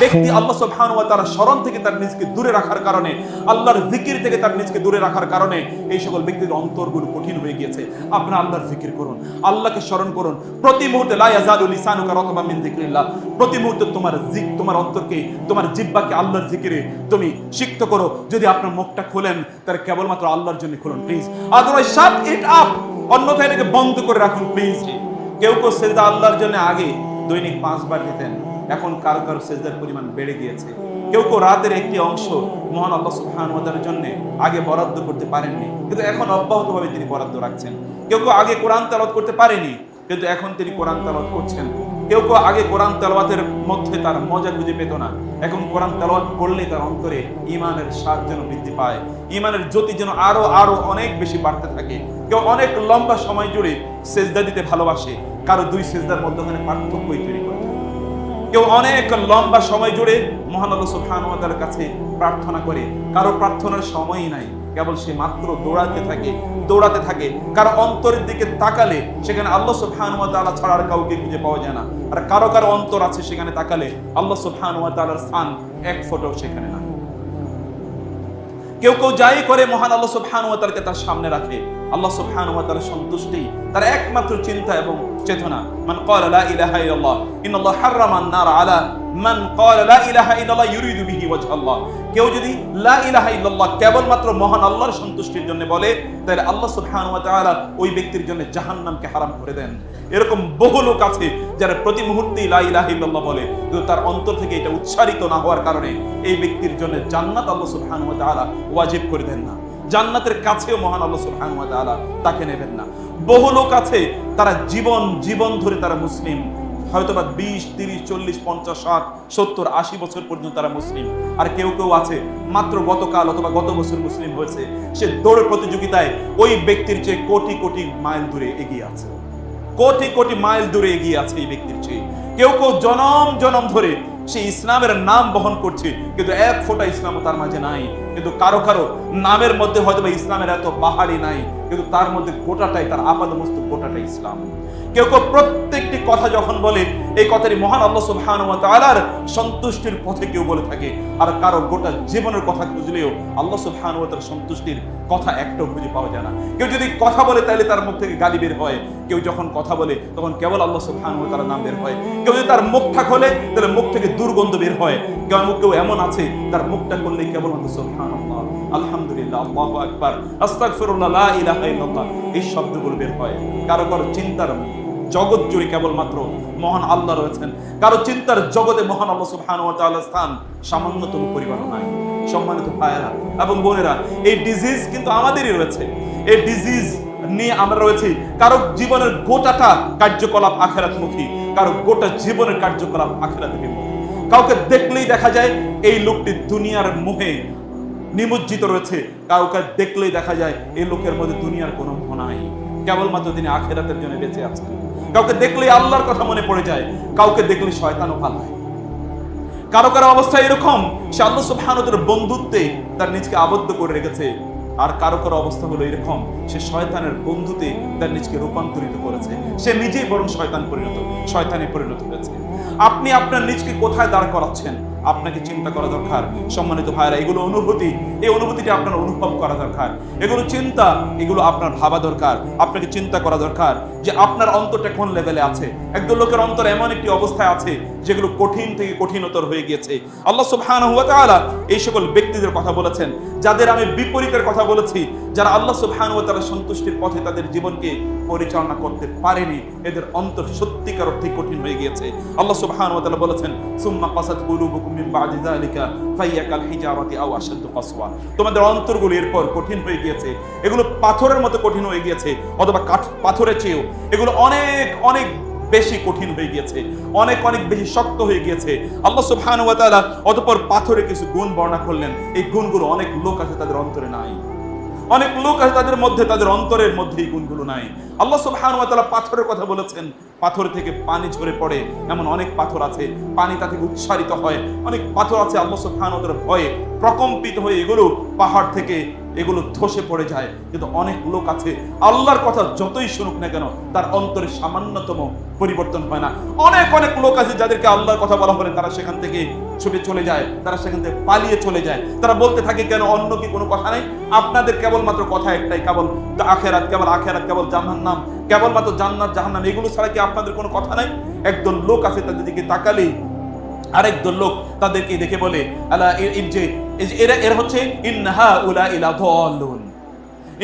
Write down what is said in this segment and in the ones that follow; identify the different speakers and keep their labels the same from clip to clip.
Speaker 1: ব্যক্তি আল্লাহ সুবহান ওয়া তাআলা স্মরণ থেকে তার নিজকে দূরে রাখার কারণে আল্লাহর জিকির থেকে তার নিজকে দূরে রাখার কারণে এই সকল ব্যক্তির অন্তরগুলো কঠিন হয়ে গিয়েছে। আপনারা আল্লাহর জিকির করুন আল্লাহকে স্মরণ করুন। প্রতি মুহূর্তে লা ইয়াজালু লিসানুকা রাতবা মিন যিকরিল্লাহ। প্রতি মুহূর্তে তোমার জিক তোমার অন্তরকে তোমার জিহ্বাকে আল্লাহর জিকিরে তুমি সিক্ত করো। যদি আপনার মুখটা খোলেন তাহলে কেবলমাত্র আল্লাহর জন্য খুলুন please otherwise shut it up অন্যথায় এটাকে বন্ধ করে রাখুন প্লিজ কেউ কেউ সেজদা আল্লাহর জন্য আগে দৈনিক পাঁচবার দিতেন। এখন কারও কারও সেজদার পরিমাণ বেড়ে গিয়েছে। কেউ কেউ রাতের একটি অংশ মহান আল্লাহ সুবহান ওয়া জন্য আগে বরাদ্দ করতে পারেননি। কিন্তু এখন অব্যাহতভাবে তিনি বরাদ্দ রাখছেন। কেউ কেউ আগে কোরআন তেলাওয়াত করতে পারেনি কিন্তু এখন তিনি কোরআন তেলাওয়াত করছেন। কেউ কেউ আগে কোরআন তেলাওয়াতের মধ্যে তার মজা খুঁজে পেত না। এখন কোরআন তেলাওয়াত করলে তার অন্তরে ইমানের স্বাদ যেন বৃদ্ধি পায়। ইমানের জ্যোতি যেন আরও আরও অনেক বেশি বাড়তে থাকে। কেউ অনেক লম্বা সময় জুড়ে সেজদা দিতে ভালোবাসে। কারও দুই সেজদার মধ্যখানে পার্থক্যই তৈরি কেউ অনেক লম্বা সময় জুড়ে মহান আল্লাহ সুবহানাহু ওয়া তাআলার কাছে প্রার্থনা করে। কারও প্রার্থনার সময়ই নাই। কেবল সে মাত্র দৌড়াতে থাকে দৌড়াতে থাকে। কারও অন্তরের দিকে তাকালে সেখানে আল্লাহ সুবহানাহু ওয়া তাআলা ছাড়া আর কাউকে খুঁজে পাওয়া যায় না। আর কারও কারও অন্তর আছে সেখানে তাকালে আল্লাহ সুবহানাহু ওয়া তাআলার স্থান এক ফোঁটাও সেখানে নাই। কেউ কেউ যাই করে মহান আল্লাহ সুবহানাহু ওয়াতারকে তার সামনে রাখে। আল্লাহ সুবহানাহু ওয়াতার সন্তুষ্টি তার একমাত্র চিন্তা এবং চেতনা। মান ক্বালা লা ইলাহা ইল্লাল্লাহ, ইন্নাল্লাহ হাররামান নার আলা মান লা ইলাহা ইল্লাল্লাহ ইউরিদু বিহি কেউ যদি লা ইলাহা ইল্লাল্লাহ কেবলমাত্র মহান আল্লাহর সন্তুষ্টির জন্য বলে, তাহলে আল্লাহ ওয়া তাআলা ওই ব্যক্তির জন্য জাহান্নামকে হারাম করে দেন। এরকম বহু লোক আছে যারা প্রতি লা ইলাহা ইল্লাল্লাহ বলে, কিন্তু তার অন্তর থেকে এটা উচ্চারিত না হওয়ার কারণে এই ব্যক্তির জন্য জান্নাত আল্লাহ সুবহানাহু ওয়া তাআলা ওয়াজিব করে দেন না। জান্নাতের কাছেও মহান আল্লাহ সুবহানাহু ওয়া তাআলা তাকে নেবেন না। বহু লোক আছে, তারা জীবন জীবন ধরে তারা মুসলিম। হয়তোবা বিশ, তিরিশ, চল্লিশ, পঞ্চাশ, ষাট, সত্তর, আশি বছর পর্যন্ত তারা মুসলিম। আর কেউ কেউ আছে, মাত্র গতকাল অথবা গত বছর মুসলিম হয়েছে, সে দৌড় প্রতিযোগিতায় ওই ব্যক্তির চেয়ে কোটি কোটি মাইল দূরে এগিয়ে আছে। কোটি কোটি মাইল দূরে এগিয়ে আছে এই ব্যক্তির চেয়ে। কেউ কেউ জনম জনম ধরে সে ইসলামের নাম বহন করছে, কিন্তু এক ফোঁটা ইসলামও তার মাঝে নাই। কিন্তু কারও কারও নামের মধ্যে হয়তো বা ইসলামের এত বাহারি নাই, কিন্তু তার মধ্যে গোটাটাই, তার আপাদ মস্ত গোটাটাই ইসলাম। কেউ কেউ প্রত্যেকটি কথা যখন বলে, এই কথাটি মহান আল্লাহ সুবহানাহু সন্তুষ্টির পথে কেউ বলে থাকে। আর কারও গোটা জীবনের কথা খুঁজলেও আল্লাহ সুবহানাহু সন্তুষ্টির কথা একটাও খুঁজে পাওয়া যায় না। কেউ যদি কথা বলে তাহলে তার মুখ থেকে গালি বের হয়। কেউ যখন কথা বলে, তখন কেবল আল্লাহ সুবহানাহু নাম বের হয়। কেউ যদি তার মুখটা খোলে তাহলে মুখ থেকে দুর্গন্ধ বের হয়। কেউ কেউ এমন আছে, তার মুখটা করলে কেবল আল্লাহ সুবহানাল্লাহ। আলহামদুলিল্লাহ, আল্লাহু আকবার। আস্তাগফিরুল্লাহ, লা ইলাহা ইল্লাল্লাহ। এই শব্দগুলো বের হয়। কারও কারও চিন্তার জগৎ জুড়ে কেবলমাত্র মহান আল্লাহ রয়েছেন। কারও চিন্তার জগতে মহান আল্লাহ সুবহানাহু ওয়া তাআলার স্থান সামান্যতম পরিমাণও নাই। সম্মানিত ভাইয়েরা এবং বোনেরা, এই ডিজিজ কিন্তু আমাদেরই রয়েছে। এই ডিজিজ নিয়ে আমরা রয়েছি। কারও জীবনের গোটাটা কার্যকলাপ আখেরাতমুখী, কারও গোটা জীবনের কার্যকলাপ আখেরাতমুখী কাউকে দেখলেই দেখা যায় এই লোকটি দুনিয়ার মোহে নিমজ্জিত রয়েছে। কাউকে দেখলেই দেখা যায় এই লোকের মধ্যে দুনিয়ার কোনো মোহ নাই। কেবলমাত্র তিনি আখেরাতের জন্য বেঁচে আছেন। কাউকে দেখলে আল্লাহর কথা মনে পড়ে যায়, কাউকে দেখলে শয়তানও পালায় কারও কারও অবস্থা এরকম, সে আল্লাহ সুবহানাহুর বন্ধুত্বে তার নিজকে আবদ্ধ করে রেখেছে। আর কারও কারও অবস্থা হলো এরকম, সে শয়তানের বন্ধুতে তার নিজকে রূপান্তরিত করেছে। সে নিজেই বরং শয়তান পরিণত, শয়তানে পরিণত হয়েছে। আপনি আপনার নিজকে কোথায় দাঁড় করাচ্ছেন? আপনাকে চিন্তা করা দরকার। সম্মানিত ভাইরা এগুলো অনুভূতি। এই অনুভূতিটা আপনার অনুভব করা দরকার। এগুলো চিন্তা, এগুলো আপনার ভাবা দরকার। আপনাকে চিন্তা করা দরকার যে আপনার অন্তরটা কোন লেভেলে আছে? একদল লোকের অন্তর এমন একটি অবস্থায় আছে যেগুলো কঠিন থেকে কঠিনতর হয়ে গিয়েছে। আল্লাহ সুবহানাহু ওয়া তাআলা এই সকল ব্যক্তিদের কথা বলেছেন, যাদের আমি বিপরীতের কথা বলেছি, যারা আল্লাহ সুবহানাহু ওয়া তাআলার সন্তুষ্টির পথে তাদের জীবনকে পরিচালনা করতে পারেনি, এদের অন্তর সত্যিকার অর্থে কঠিন হয়ে গিয়েছে। আল্লাহ সুবহানাহু ওয়া তাআলা বলেছেন, সুম্মা কাসাত কুলুবুকুম মিন বাদি যালিকা ফাইয়া কাল হিজারাতি আও কাসওয়া। তোমাদের অন্তরগুলো এরপর কঠিন হয়ে গিয়েছে, এগুলো পাথরের মতো কঠিন হয়ে গিয়েছে, অথবা কাঠ পাথরের চেয়েও। এগুলো অনেক অনেক বেশি কঠিন হয়ে গিয়েছে, অনেক অনেক বেশি শক্ত হয়ে গিয়েছে। আল্লাহ সুবহানাহু ওয়া তাআলা অতঃপর পাথরে কিছু গুণ বর্ণনা করলেন। এই গুণগুলো অনেক লোক আছে তাদের অন্তরে নাই। অনেক লোক আছে তাদের মধ্যে, তাদের অন্তরের মধ্যে এই গুণগুলো নাই। আল্লাহ সুবহানাহু ওয়া তাআলা পাথরের কথা বলেছেন। পাথর থেকে পানি ঝরে পড়ে, এমন অনেক পাথর আছে, পানি তা থেকে উচ্ছারিত হয়। অনেক পাথর আছে আল্লাহ সুবহানাহু ওয়া তাআলার ভয়ে প্রকম্পিত হয়ে এগুলো পাহাড় থেকে এগুলো ধসে পড়ে যায়। কিন্তু অনেক লোক আছে, আল্লাহর কথা যতই শুনুক না কেন, তার অন্তরে সামান্যতম পরিবর্তন হয় না। অনেক অনেক লোক আছে যাদেরকে আল্লাহর কথা বলা হলে তারা সেখান থেকে ছুটে চলে যায়, তারা সেখান থেকে পালিয়ে চলে যায়। তারা বলতে থাকে, কেন অন্য কি কোনো কথা নেই? আপনাদের কেবলমাত্র কথা একটাই, কেবল আখেরাত কেবল আখেরাত, কেবল জাহান্নাম। কেবলমাত্র জান্নাত, জাহান্নাম, এগুলো ছাড়া কি আপনাদের কোনো কথা নাই? একদল লোক আছে তাদের দিকে তাকালেই আরেক দল লোক তাদেরকে দেখে বলে, আলা যে এরা এরা হচ্ছে ইন্নাহা উলা ইলা দাল্লুন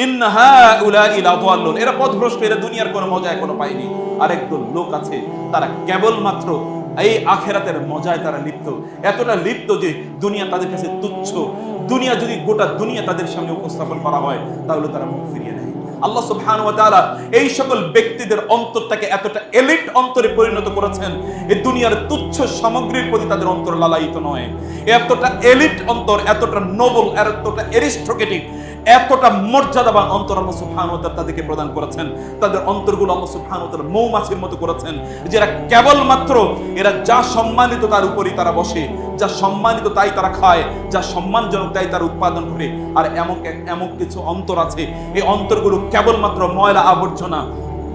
Speaker 1: ইন্নাহা উলা ইলা দাল্লুন এরা পথভ্রষ্ট, এরা দুনিয়ার কোনো মজা এখনও পায়নি। আরেক দল লোক আছে, তারা কেবলমাত্র এই আখেরাতের মজায় তারা লিপ্ত। এতটা লিপ্ত যে দুনিয়া তাদের কাছে তুচ্ছ। দুনিয়া যদি গোটা দুনিয়া তাদের সামনে উপস্থাপন করা হয়, তাহলে তারা মুখ ফিরিয়ে নেয়। আল্লাহ সুবহানাহু ওয়া তাআলা এই সকল ব্যক্তিদের অন্তরটাকে এতটা এলিট অন্তরে পরিণত করেছেন এই দুনিয়ার তুচ্ছ সামগ্রীর প্রতি তাদের অন্তর লালায়িত নয়। এতটা এলিট অন্তর, এতটা নোবল, এতটা এরিস্ট্রোকেটিক এতটা মর্যাদা বা অন্তর আল্লাহ সুবহানাহু ওয়া তাদেরকে প্রদান করেছেন। তাদের অন্তরগুলো আল্লাহ সুবহানাহু ওয়া মৌমাছির মতো করেছেন। যারা কেবলমাত্র এরা যা সম্মানিত তার উপরই তারা বসে, যা সম্মানিত তাই তারা খায়, যা সম্মানজনক তাই তারা উৎপাদন করে আর এমন এমন কিছু অন্তর আছে, এই অন্তরগুলো কেবলমাত্র ময়লা আবর্জনা,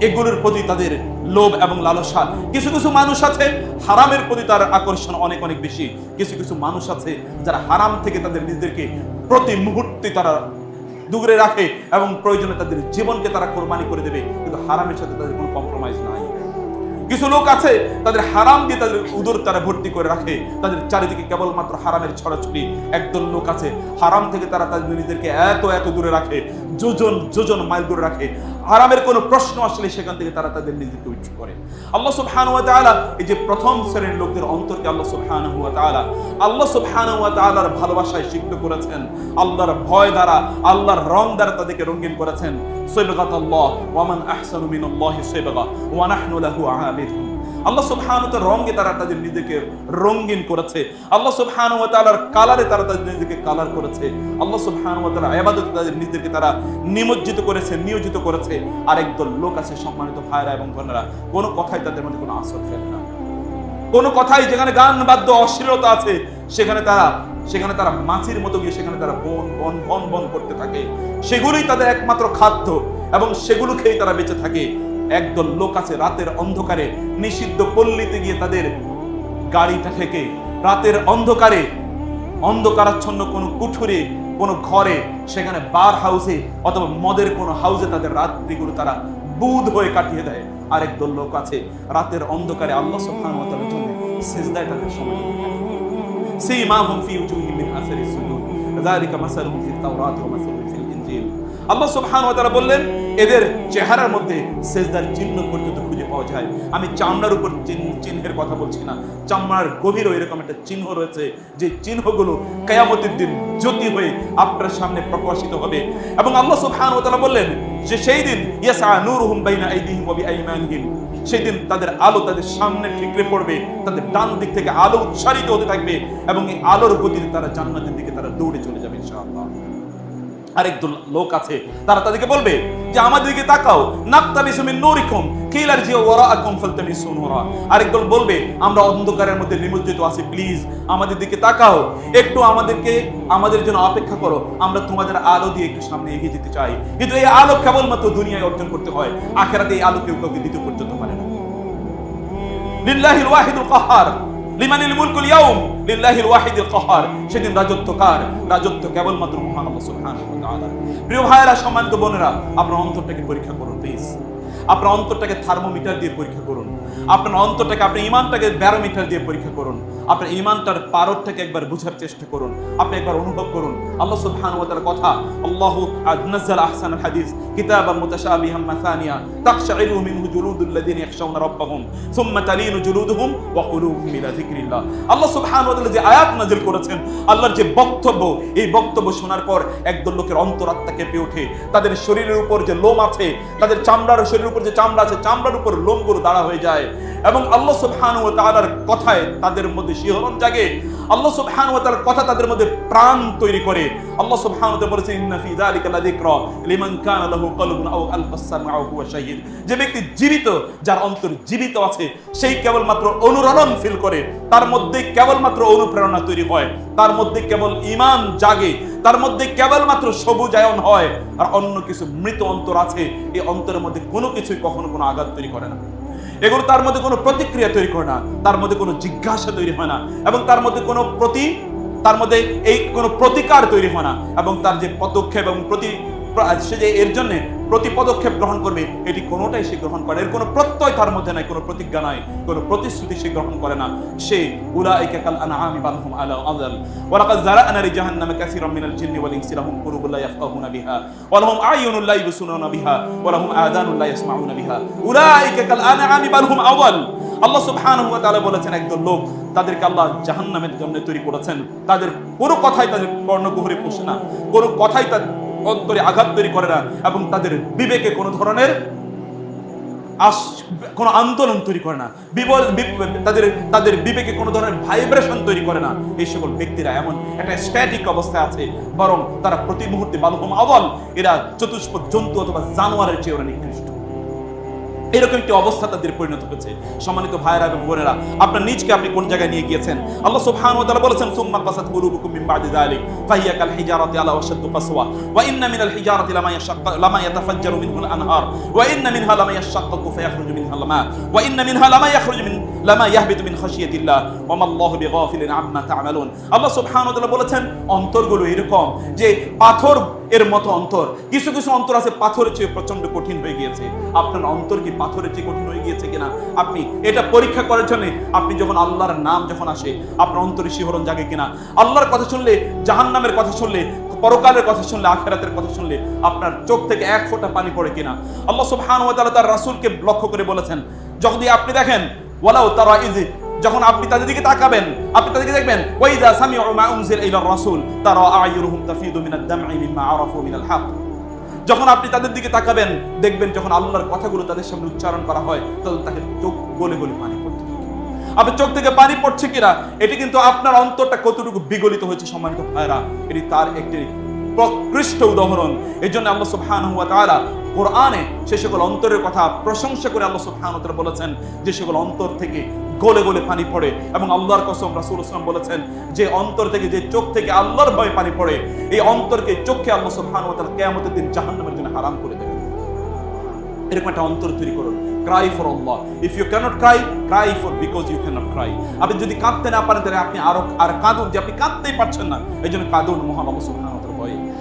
Speaker 1: এগুলোর প্রতি তাদের লোভ এবং লালসা। কিছু কিছু মানুষ আছে, হারামের প্রতি তার আকর্ষণ অনেক অনেক বেশি। কিছু কিছু মানুষ আছে, যারা হারাম থেকে তাদের নিজেদেরকে প্রতি মুহূর্তে তারা দূরে রাখে এবং প্রয়োজনে তাদের জীবনকে তারা কোরবানি করে দেবে, কিন্তু হারামের সাথে তাদের কোনো কম্প্রোমাইজ নাই। কিছু লোক আছে, তাদের হারাম দিয়ে তাদের উদর তারা ভর্তি করে রাখে। তাদের চারিদিকে কেবলমাত্র হারামের ছড়াছড়ি। একদল লোক আছে, হারাম থেকে তারা তাদের নিজেদেরকে এত এত দূরে রাখে, যোজন যোজন মাইল দূরে রাখে। হারামের কোনো প্রশ্ন আসলে সেখান থেকে তারা তাদের নিজেকে উচ্চ করে। আল্লাহ সুবহান ওয়া তাআলা এই যে প্রথম শ্রেণির লোকদের অন্তরকে আল্লাহ সুবহান ওয়া তাআলা, আল্লাহ সুবহান ওয়া তাআলার ভালোবাসায় সিক্ত করেছেন, আল্লাহর ভয় দ্বারা, আল্লাহর রং দ্বারা তাদেরকে রঙিন করেছেন। সৈবগাতাল্লাহ ওয়া মান আহসানু মিনাল্লাহি সাইবাগা ওয়া নাহনু লাহু আবিদুন আল্লাহ সুবহানাহু ওয়া রঙে তারা তাদের নিজেকে রঙিন করেছে। আল্লাহ তাআলার কালারে তারা তাদের নিজেকে কালার করেছে। আল্লাহ তাআলা ইবাদতে তাদের নিজেদেরকে তারা নিমজ্জিত করেছে, নিয়োজিত করেছে। আরেক দল লোক আছে সম্মানিত ভাইরা এবং বোনেরা, কোনো কথাই তাদের মধ্যে কোনো আসর ফেলে না। কোনো কথাই যেখানে গান, বাদ্য, অশ্লীলতা আছে, সেখানে তারা সেখানে তারা মাছির মতো গিয়ে সেখানে তারা বন বন বন বন করতে থাকে। সেগুলোই তাদের একমাত্র খাদ্য এবং সেগুলো খেয়েই তারা বেঁচে থাকে। একদল লোক আছে রাতের অন্ধকারে, নিষিদ্ধ পল্লীতে গিয়ে তাদের গাড়িটা থেকে রাতের অন্ধকারে, অন্ধকারাচ্ছন্ন কোনো কুঠুরে, কোনো ঘরে, সেখানে বার হাউসে অথবা মদের কোনো হাউসে তাদের রাত্রিগুলো তারা বুধ হয়ে কাটিয়ে দেয়। আরেক দল লোক আছে, রাতের অন্ধকারে আল্লাহ সুবহানাহু ওয়া জন্য সেজদায় তাদের সময় সেই মা হুম উঁচু উজুহিহিম মিন আসারিস সুজুদ। যালিকা মাসালুহুম ফিত তাওরাত ওয়া মাসালুহুম আল্লাহ সুবহানাহু ওয়া তাআলা বললেন, এদের চেহারার মধ্যে সেজদার চিহ্ন পর্যন্ত খুঁজে পাওয়া যায়। আমি চামড়ার উপর চিহ্নের কথা বলছি না। চামড়ার গভীরও এরকম একটা চিহ্ন রয়েছে, যে চিহ্নগুলো কেয়ামতের দিন জ্যোতি হয়ে আপনার সামনে প্রকাশিত হবে। এবং আল্লাহ সুবহানাহু ওয়া তাআলা বললেন যে, সেই দিন ইয়াসা নূরুহুম বাইনা আইদিহিম ওয়া বিআইমানিহিম। সেই দিন তাদের আলো তাদের সামনে ঠিকরে পড়বে, তাদের ডান দিক থেকে আলো উচ্চারিত হতে থাকবে এবং এই আলোর গতিতে তারা জান্নাতের দিকে তারা দৌড়ে চলে যাবে ইনশাআল্লাহ। আরেক লোক আছে, তারা তাদেরকে বলবে যে, আমাদের দিকে তাকাও। নাক্তাবিসু মিন নূরিকুম। কিলার জিয়া ওয়ারাআকুম ফালতামিসু নূরা। দল বলবে, আমরা অন্ধকারের মধ্যে নিমজ্জিত আছি, প্লিজ, আমাদের দিকে তাকাও। একটু আমাদেরকে, আমাদের জন্য অপেক্ষা করো। আমরা তোমাদের আলো দিয়ে একটু সামনে এগিয়ে যেতে চাই। কিন্তু এই আলো কেবলমাত্র দুনিয়ায় অর্জন করতে হয়। আখেরাতে এই আলো কেউ কাউকে দিতে পর্যন্ত পারে না। লিল্লাহিল ওয়াহিদুল কাহার। লিমানিল মুলকুল ইয়াউম। লিল্লাহিল ওয়াহিদুল কহার। সেদিন রাজত্ব কার? রাজত্ব কেবলমাত্র মহান আল্লাহ সুবহানাহু ওয়া তাআলা। প্রিয় ভাইরা সম্মানিত বোনেরা, আপনার অন্তরটাকে পরীক্ষা করুন প্লিজ আপনার অন্তরটাকে থার্মোমিটার দিয়ে পরীক্ষা করুন। আপনার অন্তরটাকে, আপনার ইমানটাকে ব্যারোমিটার দিয়ে পরীক্ষা করুন। আপনার ইমানটার পারদটাকে একবার বুঝার চেষ্টা করুন। আপনি একবার অনুভব করুন। আল্লাহ তাআলার কথা, আল্লাহু নাযাল আহসানাল হাদিস কিতাবাম মুতাশাবিহাম মাসানিয়া তাকশাইরু মিনহু রাব্বাহুম, সুম্মা তালিনু জুলুদুহুম ওয়া কুলুবুহুম ইলা যিকরিল্লাহ। আল্লাহ যে আয়াত নাযিল করেছেন, আল্লাহর যে বক্তব্য, এই বক্তব্য শোনার পর একদল লোকের অন্তরাত্মা কেঁপে ওঠে। তাদের শরীরের উপর যে লোম আছে, তাদের চামড়ার শরীরের উপর যে চামড়া আছে, চামড়ার উপর লোমগুলো দাঁড়া হয়ে যায়। এবং আল্লাহ তাআলার কথায় তাদের মধ্যে শিহরণ জাগে। আল্লাহ সুবহানাহু ওয়া তাআলার কথা তাদের মধ্যে প্রাণ তৈরি করে। আল্লাহ সুবহানাহু ওয়া তাআলা বলেছেন ইন্না ফি যালিকা লাযিকরা লিমান কানা লাহু কলবুন আও আলকাস সামআ হুয়া শাহীদ। যে ব্যক্তি জীবিত, যার অন্তর জীবিত আছে, সেই কেবলমাত্র অনুরণন ফিল করে। তার মধ্যে কেবলমাত্র অনুপ্রেরণা তৈরি হয়। তার মধ্যে কেবল ঈমান জাগে। তার মধ্যে কেবল কেবলমাত্র সবুজায়ন হয়। আর অন্য কিছু মৃত অন্তর আছে, এই অন্তরের মধ্যে কোনো কিছুই কখনো কোনো আঘাত তৈরি করে না। এগুলো তার মধ্যে কোনো প্রতিক্রিয়া তৈরি করে না, তার মধ্যে কোনো জিজ্ঞাসা তৈরি হয় না, এবং তার মধ্যে কোনো প্রতি, তার মধ্যে এই কোনো প্রতিকার তৈরি হয় না, এবং তার যে পদক্ষেপ এবং প্রতি, সে যে এর জন্য প্রতি পদক্ষেপ গ্রহণ করবে, এটি কোনোটাই সে গ্রহণ করে এর কোনো প্রত্যয় তার মধ্যে নাই, কোনো প্রতিজ্ঞা নাই, কোনো প্রতিশ্রুতি সে গ্রহণ করে না। সে উলাইকা কাল আলা আযাল। মিনাল জিন্নি বিহা বিহা কাল আল্লাহ বলেছেন, একদল লোক তাদেরকে আল্লাহ জাহান্নামের জন্য তৈরি করেছেন। তাদের কোনো কথাই তাদের কর্ণকুহরে পোষে না। কোনো কথাই তাদের অন্তরে আঘাত তৈরি করে না এবং তাদের বিবেকে কোনো ধরনের আস, কোনো আন্দোলন তৈরি করে না। বিবল তাদের তাদের বিবেকে কোনো ধরনের ভাইব্রেশন তৈরি করে না। এই সকল ব্যক্তিরা এমন একটা স্ট্যাটিক অবস্থায় আছে, বরং তারা প্রতি মুহূর্তে বালহম আওয়াল এরা চতুষ্প জন্তু অথবা জানোয়ারের চেয়ে ওরা নিকৃষ্ট। এরকম একটি অবস্থা তাদের পরিণত হয়েছে। সম্মানিত ভাইরা এবং বোনেরা, আপনার নিজকে আপনি কোন জায়গায় নিয়ে গিয়েছেন? আল্লাহ সুবহানাহু ওয়া তাআলা বলেছেন, সুম্মা কাসাত কুলুবুকুম মিন বাদি যালিক, ফাহিয়া কাল হিজারাতি আলা ওয়াশাদ্দু কাসওয়া, ওয়া ইন্না মিনাল হিজারাতি লামা ইয়াশাক্কা, লামা ইয়াতাফাজ্জারু মিনহু আল আনহার, ওয়া ইন্না মিনহা লামা ইয়াশাক্কাকু ফায়াখরুজু মিনহা লামা ওয়া ইন্না মিনহা লামা ইয়াখরুজু মিন, লামা ইয়াহবিতু মিন খাশিয়াতিল্লাহ, ওয়া মাল্লাহু বিগাফিলিন আম্মা তা'মালুন। আল্লাহ সুবহানাহু ওয়া তাআলা বলেছেন, অন্তরগুলো এরকম যে পাথর এর মতো অন্তর। কিছু কিছু অন্তর আছে পাথরের চেয়ে প্রচণ্ড কঠিন হয়ে গিয়েছে। আপনার অন্তর কি পাথরের চেয়ে কঠিন হয়ে গিয়েছে কিনা? আপনি এটা পরীক্ষা করার জন্য আপনি যখন আল্লাহর নাম যখন আসে, আপনার অন্তরে শিহরণ জাগে কিনা? আল্লাহর কথা শুনলে, জাহান্নামের কথা শুনলে, পরকালের কথা শুনলে, আখেরাতের কথা শুনলে আপনার চোখ থেকে এক ফোঁটা পানি পড়ে কিনা? আল্লাহ সুবহানাহু ওয়া তাআলা তার রাসূলকে লক্ষ্য করে বলেছেন যখন আপনি দেখেন, ওয়ালাউ তারা ইজি যখন আপনি তাদের দিকে তাকাবেন, আপনি তাদেরকে দেখবেন, ওয়াইদা সামিউ মা উনজিল ইলা রাসূল, তারা আয়ুরুহুম তাফিদু মিনাদ দাম'i মিম্মা আরাফু মিনাল হক। যখন আপনি তাদের দিকে তাকাবেন, দেখবেন যখন আল্লাহর কথাগুলো তাদের সামনে উচ্চারণ করা হয়, তখন তাকে চোখ গলে গলে পানি পড়তে থাকে আপনার চোখ থেকে পানি পড়ছে কিনা, এটি কিন্তু আপনার অন্তরটা কতটুকু বিগলিত হয়েছে সম্মানিত ভাইরা এটি তার একটি প্রকৃষ্ট উদাহরণ। এই জন্য আল্লাহ সুবহানাহু ওয়া তাআলা কোরআনে সে সকল অন্তরের কথা প্রশংসা করে আল্লাহ ওয়া তাআলা বলেছেন, যে সকল অন্তর থেকে গলে গলে পানি পড়ে এবং আল্লাহর কসম রাসূল ইসলাম বলেছেন, যে অন্তর থেকে, যে চোখ থেকে আল্লাহর ভয়ে পানি পড়ে, এই অন্তরকে চোখে আল্লাহ সুবহানাহু ওয়া তাআলা কিয়ামতের দিন জাহান্নামের জন্য হারাম করে দেবেন। এরকম একটা অন্তর তৈরি করুন। Cry for Allah if you can't cry cry for because you can't cry আপনি যদি কাঁদতে না পারেন, তাহলে আপনি আরও, আর কাঁদুন যে আপনি কাঁদতেই পারছেন না। এই জন্য কাঁদুন মহান আল্লাহ ভয়ে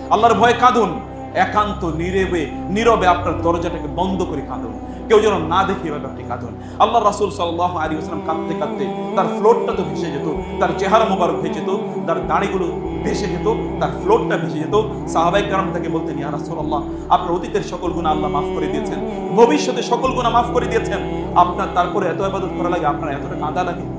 Speaker 1: আল্লাহর ভয়ে কাঁদুন। একান্ত নীরবে নীরবে আপনার দরজাটাকে বন্ধ করে কাঁদুন। কেউ যেন না দেখে এভাবে আপনি কাঁদুন। আল্লাহ রাসূল সাল্লাল্লাহু আলাইহি ওয়াসাল্লাম কাঁদতে কাঁদতে তার ফ্লোরটা তো ভেসে যেত, তার চেহারা মোবারক ভেসে যেত, তার দাড়িগুলো ভেসে যেত, তার ফ্লোরটা ভেসে যেত। সাহাবাই কারণ তাকে বলতেন, ইয়া রাসূলুল্লাহ, আপনার অতীতের সকল গুনাহ আল্লাহ মাফ করে দিয়েছেন। ভবিষ্যতে সকল গুনাহ মাফ করে দিয়েছেন। আপনার তারপরে এত ইবাদত করা লাগে, আপনার এতটা কাঁদা লাগে।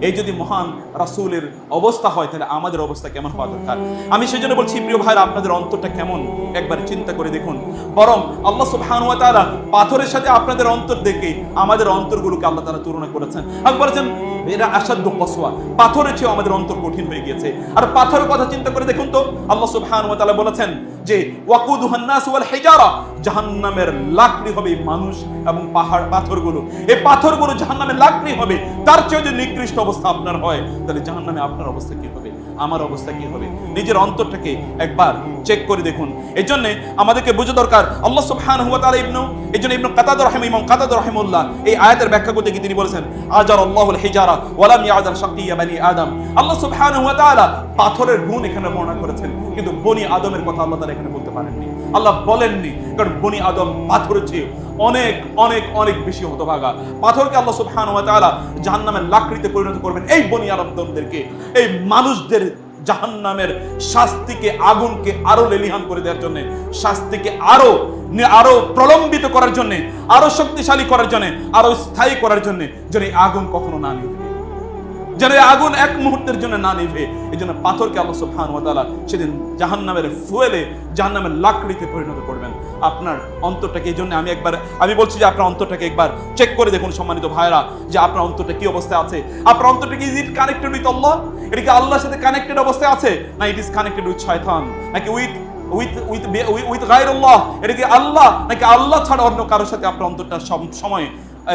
Speaker 1: এই যদি মহান রাসূলের অবস্থা হয়, তাহলে আমাদের অবস্থা কেমন হওয়া দরকার? আমি সেজন্য বলছি, প্রিয় ভাইরা আপনাদের অন্তরটা কেমন? একবার চিন্তা করে দেখুন। বরং আল্লাহ সুবহানাহু ওয়া পাথরের সাথে আপনাদের অন্তর দেখে আমাদের অন্তরগুলোকে আল্লাহ তাআলা তুলনা করেছেন। আর বলেছেন, এরা আসাধ্য কসওয়া। পাথরের চেয়ে আমাদের অন্তর কঠিন হয়ে গিয়েছে। আর পাথরের কথা চিন্তা করে দেখুন তো, আল্লাহ সুবহানাহু ওয়া তাআলা বলেছেন যে ওয়াকুদুহান নাস ওয়াল হিজারা। জাহান্নামের লাকড়ি হবে মানুষ এবং পাহাড়, পাথরগুলো। এই পাথরগুলো জাহান্নামের লাকড়ি হবে। তার চেয়ে যদি নিকৃষ্ট অবস্থা আপনার হয়, তাহলে জাহান্নামে আপনার অবস্থা কি হবে? আমার অবস্থা কি হবে? নিজের অন্তরটাকে একবার চেক করে দেখুন। এই জন্য আমাদেরকে বুঝে দরকার, আল্লাহ সুবহানাহু ওয়া তাআলা ইবনু, এই জন্য ইবনু কাতাদা রাহিম ইমাম কাতাদা রাহিমাহুল্লাহ, এই আয়াতের ব্যাখ্যা করতে গিয়ে তিনি বলেছেন আজার আল্লাহুল হিজারা ওয়া লাম ইয়াজার শাকিয়া বানি আদম। আল্লাহ সুবহানাহু ওয়া তাআলা পাথরের গুণ এখানে বর্ণনা করেছেন। কিন্তু বনি আদমের কথা আল্লাহ তাআলা এখানে বলতে পারেননি। আল্লাহ বলেননি, কারণ বনি আদম পাথরের চেয়ে অনেক অনেক অনেক বেশি হতভাগা। পাথরকে আল্লাহ সুবহানাহু ওয়া তাআলা জাহান্নামের লাকড়িতে পরিণত করবেন। এই বনি আদমদেরকে, এই মানুষদের জাহান্নামের শাস্তিকে, আগুনকে আরও লেলিহান করে দেওয়ার জন্য, শাস্তিকে আরও আরও প্রলম্বিত করার জন্য, আরও শক্তিশালী করার জন্য, আরও স্থায়ী করার জন্য যেন আগুন কখনো না নিভে। যেন আগুন এক মুহূর্তের জন্য না নিভে এই জন্য পাথরকে আল্লাহ সুবহান ওয়াতালা সেদিন জাহান্নামের ফুয়েলে, জাহান্নামের লাকড়িতে পরিণত করবেন। আপনার অন্তরটাকে এই জন্য আমি একবার, আমি বলছি যে আপনার অন্তরটাকে একবার চেক করে দেখুন সম্মানিত ভাইরা যে আপনার অন্তরটা কি অবস্থায় আছে? আপনার অন্তরটা কি is it connected with Allah এটা কি আল্লাহর সাথে কানেক্টেড অবস্থায় আছে? না ইট ইজ কানেক্টেড উইথ শয়তান। নাকি উইথ উইথ উইথ উইথ গায়রুল্লাহ? এটা কি আল্লাহ? নাকি আল্লাহ ছাড়া অন্য কারোর সাথে আপনার অন্তরটা সব সময়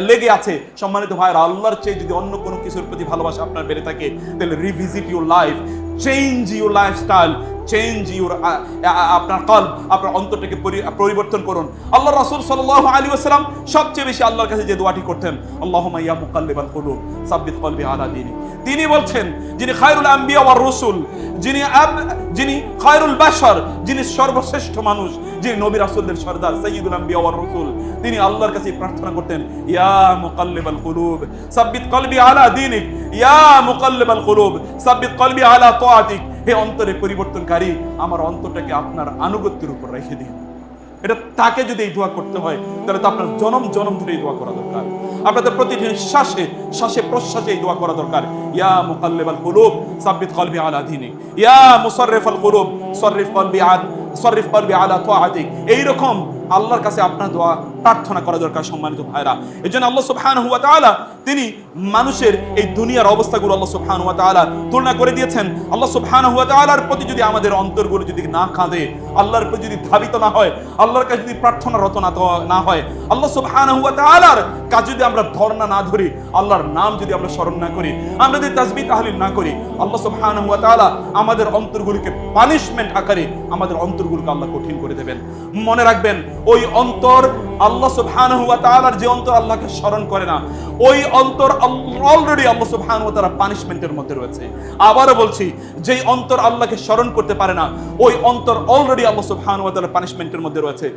Speaker 1: লেগে আছে। সম্মানিত ভাইয়ের, আল্লাহর চেয়ে যদি অন্য কোনো কিছুর প্রতি ভালোবাসা আপনার বেড়ে থাকে, তাহলে revisit your life change your lifestyle change your আপনার কল আপনার অন্তরটাকে পরিবর্তন করুন। আল্লাহ রাসূল সাল্লাল্লাহু আলাইহি ওয়াসাল্লাম সবচেয়ে বেশি আল্লাহর কাছে যে দোয়াটি করতেন আল্লাহ মাইয়া মুকাল্লিবাল কুলুব, সাব্বিত কলবি আলা দীনি। তিনি বলছেন, যিনি খায়রুল আম্বিয়া রাসূল, যিনি যিনি খায়রুল বাশার, যিনি সর্বশ্রেষ্ঠ মানুষ যিনি নবী রাসূলদের সর্দার সাইয়্যিদুল আম্বিয়া রাসূল, তিনি আল্লাহর কাছে প্রার্থনা করতেন, ইয়া মুকাল্লিবাল কুলুব, সাব্বিত কলবি আলা দীনিক, ইয়া মুকাল্লিবাল কুলুব, সাব্বিত কলবি আলা তাআতিক, হে অন্তরে পরিবর্তনকারী, আমার অন্তরটাকে আপনার আনুগত্যের উপর রেখে দিন। এটা তাকে যদি এই দোয়া করতে হয়, তাহলে তো আপনার জনম জনম ধরে এই দোয়া করা দরকার। আপনাদের প্রতিদিন শ্বাসে শ্বাসে প্রশ্বাসে এই দোয়া করা দরকার। ইয়া মুকাল্লিবাল কুলুব, সাব্বিত কলবি আলা দীনিক, ইয়া মুসাররিফাল কুলুব, সররিফ কলবি আন সররিফ কলবি আলা তাআতিক এইরকম আল্লাহর কাছে আপনার দোয়া, প্রার্থনা করা দরকার সম্মানিত ভাইরা এই জন্য আল্লাহ সুবহানাহু ওয়া তাআলা তিনি মানুষের এই দুনিয়ার অবস্থাগুলো আল্লাহ সুবহানাহু ওয়া তাআলা তুলনা করে দিয়েছেন। আল্লাহ সুবহানাহু ওয়া তাআলার প্রতি যদি আমাদের অন্তরগুলো যদি না কাঁদে, আল্লাহর প্রতি যদি ধাবিত না হয়, আল্লাহর কাছে যদি প্রার্থনারত না না হয়, আল্লাহ সুবহানাহু ওয়া তাআলার কাজ যদি আমরা ধর্ণা না ধরি, আল্লাহর নাম যদি আমরা স্মরণ না করি, আমরা যদি তাসবিহ তাহলিল না করি, আল্লাহ সুবহানাহু ওয়া তাআলা আমাদের অন্তরগুলিকে পানিশমেন্ট আকারে আমাদের অন্তরগুলোকে আল্লাহ কঠিন করে দেবেন। মনে রাখবেন ওই অন্তর আল্লাহ সুবহানাহু ওয়া তাআলার যে অন্তর আল্লাহকে স্মরণ করে না, ওই অন্তর অলরেডি আল্লাহ সুবহানাহু ওয়া তাআলা পানিশমেন্টের মধ্যে রয়েছে। আবারও বলছি, যেই অন্তর আল্লাহকে স্মরণ করতে পারে না, ওই অন্তর অলরেডি আল্লাহ সুবহানাহু ওয়া তাআলা পানিশমেন্টের মধ্যে রয়েছে।